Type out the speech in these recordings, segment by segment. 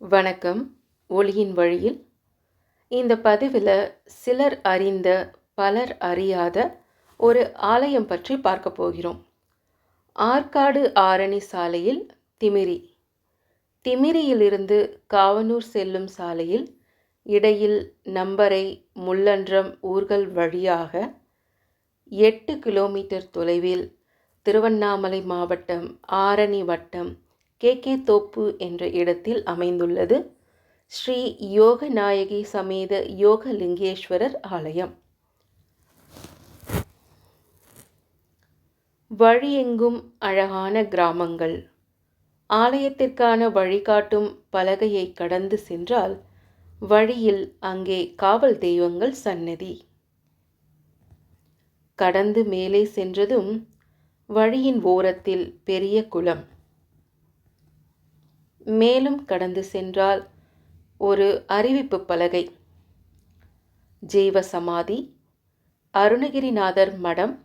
வணக்கம். ஒளியின் வழியில் இந்த பதிவில் சிலர் அறிந்த பலர் அறியாத ஒரு ஆலயம் பற்றி பார்க்க போகிறோம். ஆற்காடு ஆரணி சாலையில் திமிரி. திமிரியிலிருந்து காவனூர் செல்லும் சாலையில் இடையில் நம்பரை முள்ளன்றம் ஊர்கள் வழியாக எட்டு கிலோமீட்டர் தொலைவில் திருவண்ணாமலை மாவட்டம் ஆரணி வட்டம் கே கே தோப்பு என்ற இடத்தில் அமைந்துள்ளது. ஸ்ரீ யோகநாயகி சமேத யோகலிங்கேஸ்வரர் ஆலயம். வழியெங்கும் அழகான கிராமங்கள். ஆலயத்திற்கான வழிகாட்டும் பலகையை கடந்து சென்றால் வழியில் அங்கே காவல் தெய்வங்கள் சன்னதி. கடந்து மேலே சென்றதும் வழியின் ஓரத்தில் பெரிய குளம். மேலும் கடந்து சென்றால் ஒரு அறிவிப்பு பலகை. ஜீவ சமாதி அருணகிரிநாதர் மடம்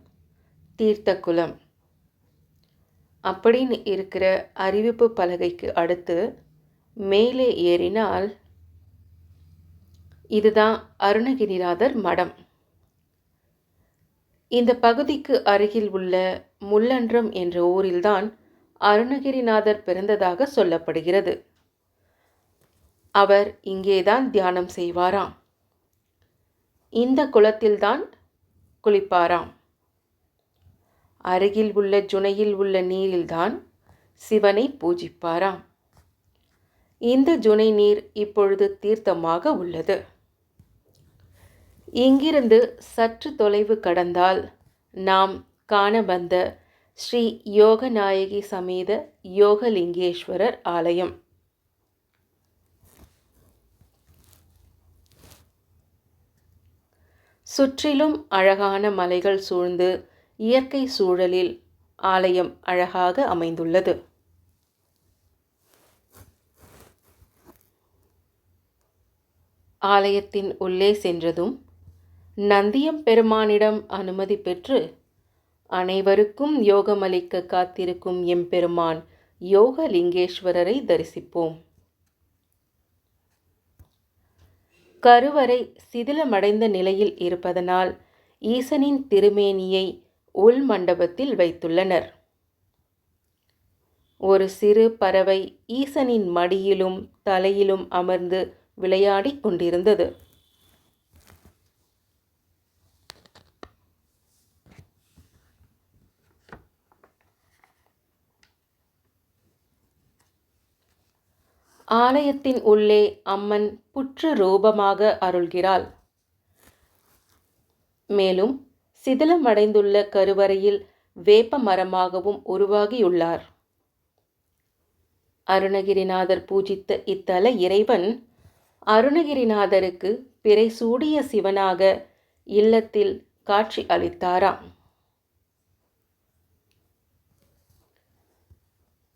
தீர்த்தக்குளம் அப்படின்னு இருக்கிற அறிவிப்பு பலகைக்கு அடுத்து மேலே ஏறினால் இதுதான் அருணகிரிநாதர் மடம். இந்த பகுதிக்கு அருகில் உள்ள முள்ளன்றம் என்ற ஊரில்தான் அருணகிரிநாதர் பிறந்ததாக சொல்லப்படுகிறது. அவர் இங்கேதான் தியானம் செய்வாராம். இந்த குளத்தில்தான் குளிப்பாராம். அருகில் உள்ள ஜுனையில் உள்ள நீரில்தான் சிவனை பூஜிப்பாராம். இந்த ஜுனை நீர் இப்பொழுது தீர்த்தமாக உள்ளது. இங்கிருந்து சற்று தொலைவு கடந்தால் நாம் காண வந்த ஸ்ரீ யோகநாயகி சமேத யோகலிங்கேஸ்வரர் ஆலயம். சுற்றிலும் அழகான மலைகள் சூழ்ந்து இயற்கை சூழலில் ஆலயம் அழகாக அமைந்துள்ளது. ஆலயத்தின் உள்ளே சென்றதும் நந்தியம் பெருமானிடம் அனுமதி பெற்று அனைவருக்கும் யோகமளிக்க காத்திருக்கும் எம்பெருமான் யோகலிங்கேஸ்வரரை தரிசிப்போம். கருவறை சிதிலமடைந்த நிலையில் இருப்பதனால் ஈசனின் திருமேனியை உள் மண்டபத்தில் வைத்துள்ளனர். ஒரு சிறு பறவை ஈசனின் மடியிலும் தலையிலும் அமர்ந்து விளையாடிக் கொண்டிருந்தது. ஆலயத்தின் உள்ளே அம்மன் புற்று ரூபமாக அருள்கிறாள். மேலும் சிதிலமடைந்துள்ள கருவறையில் வேப்ப மரமாகவும் உருவாகியுள்ளார். அருணகிரிநாதர் பூஜித்த இத்தல இறைவன் அருணகிரிநாதருக்கு பிறை சூடிய சிவனாக இல்லத்தில் காட்சி அளித்தாராம்.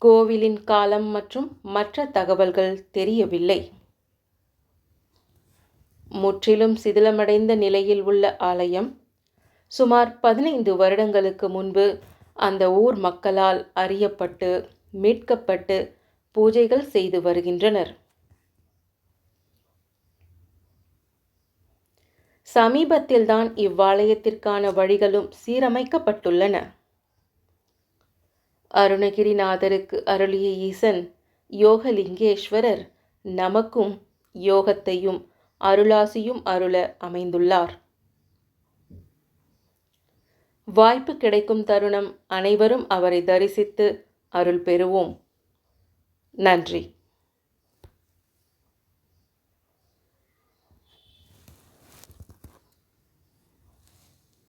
கோவிலின் காலம் மற்றும் மற்ற தகவல்கள் தெரியவில்லை. முற்றிலும் சிதிலமடைந்த நிலையில் உள்ள ஆலயம் சுமார் பதினைந்து வருடங்களுக்கு முன்பு அந்த ஊர் மக்களால் அறியப்பட்டு மீட்கப்பட்டு பூஜைகள் செய்து வருகின்றனர். சமீபத்தில்தான் இவ்வாலயத்திற்கான வழிகளும் சீரமைக்கப்பட்டுள்ளன. அருணகிரிநாதருக்கு அருளிய ஈசன் யோகலிங்கேஸ்வரர் நமக்கும் யோகத்தையும் அருளாசியும் அருள அமைந்துள்ளார். வாய்ப்பு கிடைக்கும் தருணம் அனைவரும் அவரை தரிசித்து அருள் பெறுவோம். நன்றி.